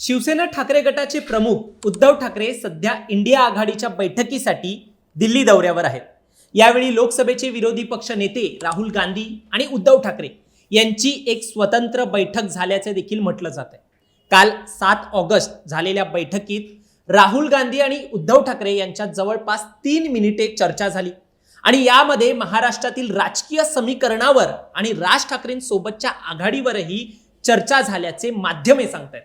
शिवसेना ठाकरे गटाचे प्रमुख उद्धव ठाकरे सध्या इंडिया आघाडीच्या बैठकीसाठी दिल्ली दौऱ्यावर आहेत. यावेळी लोकसभेचे विरोधी पक्ष नेते राहुल गांधी आणि उद्धव ठाकरे यांची एक स्वतंत्र बैठक झाल्याचे देखील म्हटलं जात आहे. काल सात ऑगस्ट झालेल्या बैठकीत राहुल गांधी आणि उद्धव ठाकरे यांच्यात जवळपास तीन मिनिटे चर्चा झाली आणि यामध्ये महाराष्ट्रातील राजकीय समीकरणावर आणि राज ठाकरेंसोबतच्या आघाडीवरही चर्चा झाल्याचे माध्यमे सांगतात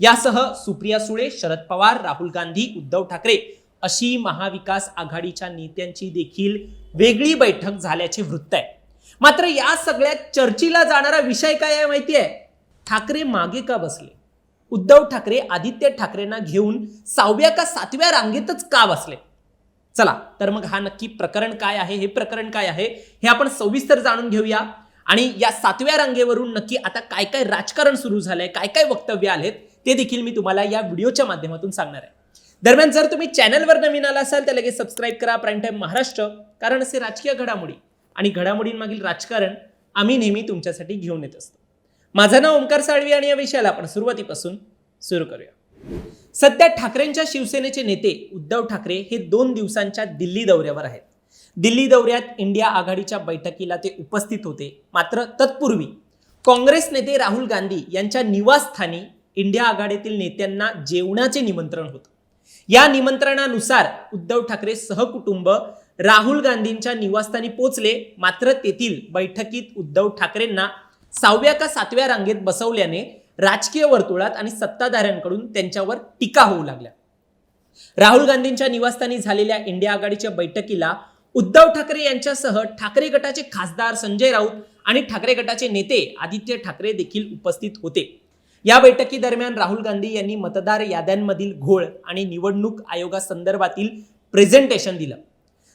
यासह सुप्रिया सुळे शरद पवार राहुल गांधी उद्धव ठाकरे अशी महाविकास आघाडीच्या नेत्यांची देखील वेगळी बैठक झाल्याचे वृत्त आहे. मात्र या सगळ्या चर्चेला जाणारा विषय काय आहे माहिती आहे? ठाकरे मागे का बसले? उद्धव ठाकरे आदित्य ठाकरेंना घेऊन सहाव्या का सातव्या रांगेतच का बसले? चला तर मग हा नक्की प्रकरण काय आहे हे प्रकरण काय आहे हे आपण सविस्तर जाणून घेऊया. आणि या सातव्या रांगेवरून नक्की आता काय काय राजकारण सुरू झालंय काय काय वक्तव्य आलेत ते देखील मी तुम्हाला या व्हिडिओच्या माध्यमातून सांगणार आहे. दरम्यान जर तुम्ही चॅनलवर नवीन आला असाल तर लगेच सबस्क्राईब करा. प्राईम टाईम महाराष्ट्र कारण असे राजकीय घडामोडी आणि घडामोडींमागील राजकारण आम्ही नेहमी तुमच्यासाठी घेऊन येत असतो. माझं नाव ओंकार साळवी आणि या विषयाला आपण सुरुवातीपासून सुरू करूया. सध्या ठाकरेंच्या शिवसेनेचे नेते उद्धव ठाकरे हे दोन दिवसांच्या दिल्ली दौऱ्यावर आहेत. दिल्ली दौऱ्यात इंडिया आघाडीच्या बैठकीला ते उपस्थित होते. मात्र तत्पूर्वी काँग्रेस नेते राहुल गांधी यांच्या निवासस्थानी इंडिया आघाडीतील नेत्यांना जेवणाचे निमंत्रण होतं. या निमंत्रणानुसार उद्धव ठाकरे सहकुटुंब राहुल गांधींच्या निवासस्थानी पोचले मात्र तेथील बैठकीत उद्धव ठाकरेंना सहाव्या का सातव्या रांगेत बसवल्याने राजकीय वर्तुळात आणि सत्ताधाऱ्यांकडून त्यांच्यावर टीका होऊ लागल्या. राहुल गांधींच्या निवासस्थानी झालेल्या इंडिया आघाडीच्या बैठकीला उद्धव ठाकरे यांच्यासह ठाकरे गटाचे खासदार संजय राऊत आणि ठाकरे गटाचे नेते आदित्य ठाकरे देखील उपस्थित होते. या बैठकीदरम्यान राहुल गांधी यांनी मतदार याद्यांमधील घोळ आणि निवडणूक आयोगासंदर्भातील प्रेझेंटेशन दिलं.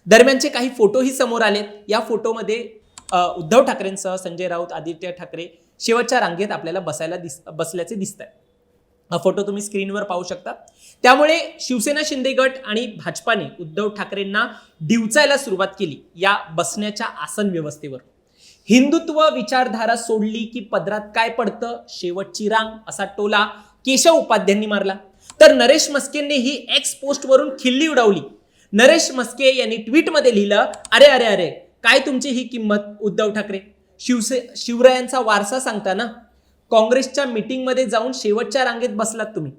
दरम्यानचे काही फोटोही समोर आलेत. या फोटोमध्ये उद्धव ठाकरेंसह संजय राऊत आदित्य ठाकरे शेवटच्या रांगेत आपल्याला बसायला दिस बसल्याचे दिसत आहे हा फोटो तुम्ही स्क्रीनवर पाहू शकता. त्यामुळे शिवसेना शिंदे गट आणि भाजपाने उद्धव ठाकरेंना डिवचायला सुरुवात केली या बसण्याच्या आसन व्यवस्थेवर. हिंदुत्व विचारधारा सोडली की पदरात काय पडतं? शेवटची रांग असा टोला केशव उपाध्यांनी मारला. तर नरेश मस्केंनी ही एक्स पोस्टवरून खिल्ली उडवली. नरेश मस्के यांनी ट्विटमध्ये लिहिलं अरे अरे अरे काय तुमची ही किंमत उद्धव ठाकरे? शिवसे शिवरायांचा वारसा सांगता ना? काँग्रेसच्या मीटिंगमध्ये जाऊन शेवटच्या रांगेत बसलात तुम्ही.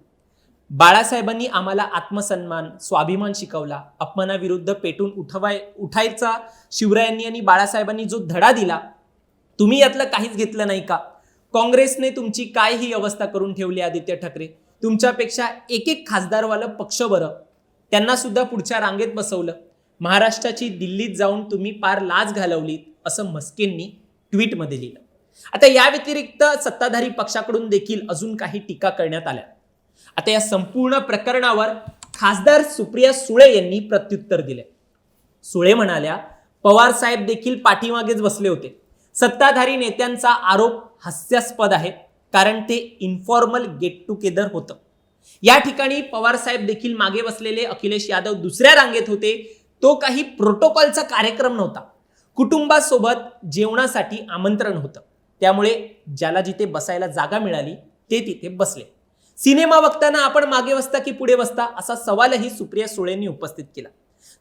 बाळासाहेबांनी आम्हाला आत्मसन्मान स्वाभिमान शिकवला. अपमानाविरुद्ध पेटून उठवाय उठायचा शिवरायांनी आणि बाळासाहेबांनी जो धडा दिला तुम्ही यातलं काहीच घेतलं नाही का? काँग्रेसने तुमची काय ही अवस्था करून ठेवली आदित्य ठाकरे. तुमच्यापेक्षा एक एक खासदारवालं पक्ष बरं. त्यांना सुद्धा पुढच्या रांगेत बसवलं. महाराष्ट्राची दिल्लीत जाऊन तुम्ही पार लाज घालवलीत असं मस्केंनी ट्विटमध्ये लिहिलं. आता या व्यतिरिक्त सत्ताधारी पक्षाकडून देखील अजून काही टीका करण्यात आल्या. आता या संपूर्ण प्रकरणावर खासदार सुप्रिया सुळे यांनी प्रत्युत्तर दिले सुळे म्हणाल्या पवार साहेब देखील पाठीमागेच बसले होते. सत्ताधारी नेत्यांचा आरोप हास्यास्पद आहे कारण ते इन्फॉर्मल गेट टुगेदर होतं. या ठिकाणी पवार साहेब देखील मागे बसलेले अखिलेश यादव दुसऱ्या रांगेत होते. तो काही प्रोटोकॉलचा कार्यक्रम नव्हता. कुटुंबासोबत जेवणासाठी आमंत्रण होतं. त्यामुळे ज्याला जिथे बसायला जागा मिळाली ते तिथे बसले. सिनेमा बघताना आपण मागे बसता की पुढे बसता असा सवालही सुप्रिया सुळेंनी उपस्थित केला.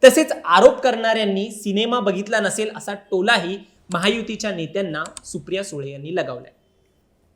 तसेच आरोप करणाऱ्यांनी सिनेमा बघितला नसेल असा टोलाही महायुतीच्या नेत्यांना सुप्रिया सुळे यांनी लगावलाय.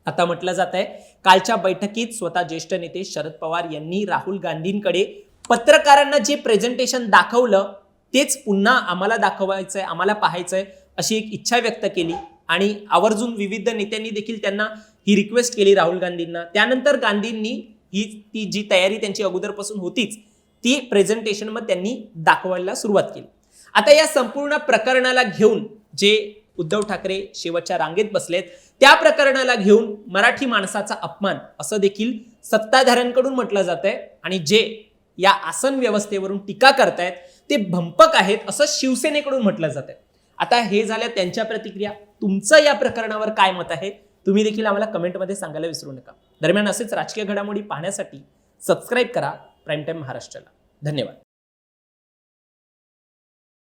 आता म्हटलं जात आहे कालच्या बैठकीत स्वतः ज्येष्ठ नेते शरद पवार यांनी राहुल गांधींकडे पत्रकारांना जे प्रेझेंटेशन दाखवलं तेच पुन्हा आम्हाला दाखवायचंय आम्हाला पाहायचंय अशी एक इच्छा व्यक्त केली. आणि आवर्जून विविध नेत्यांनी देखील त्यांना ही रिक्वेस्ट केली राहुल गांधींना. त्यानंतर गांधींनी ही ती जी तयारी त्यांची अगोदरपासून होतीच ती प्रेझेंटेशन मग त्यांनी दाखवायला सुरुवात केली. आता या संपूर्ण प्रकरणाला घेऊन जे उद्धव ठाकरे शेवटच्या रांगेत बसलेत. त्या प्रकरणाला घेऊन मराठी माणसाचा अपमान असं देखील सत्ताधाऱ्यांकडून म्हटलं जात आहे आणि जे या आसन व्यवस्थेवरून टीका करतायत ते भंपक आहेत असं शिवसेनेकडून म्हटलं जात आहे आता हे झाल्या त्यांच्या प्रतिक्रिया. तुमचं या प्रकरणावर काय मत आहे? तुम्ही देखील आम्हाला कमेंटमध्ये सांगायला विसरू नका. दरम्यान असेच राजकीय घडामोडी पाहण्यासाठी सबस्क्राईब करा. प्राईम टाईम महाराष्ट्राला. धन्यवाद.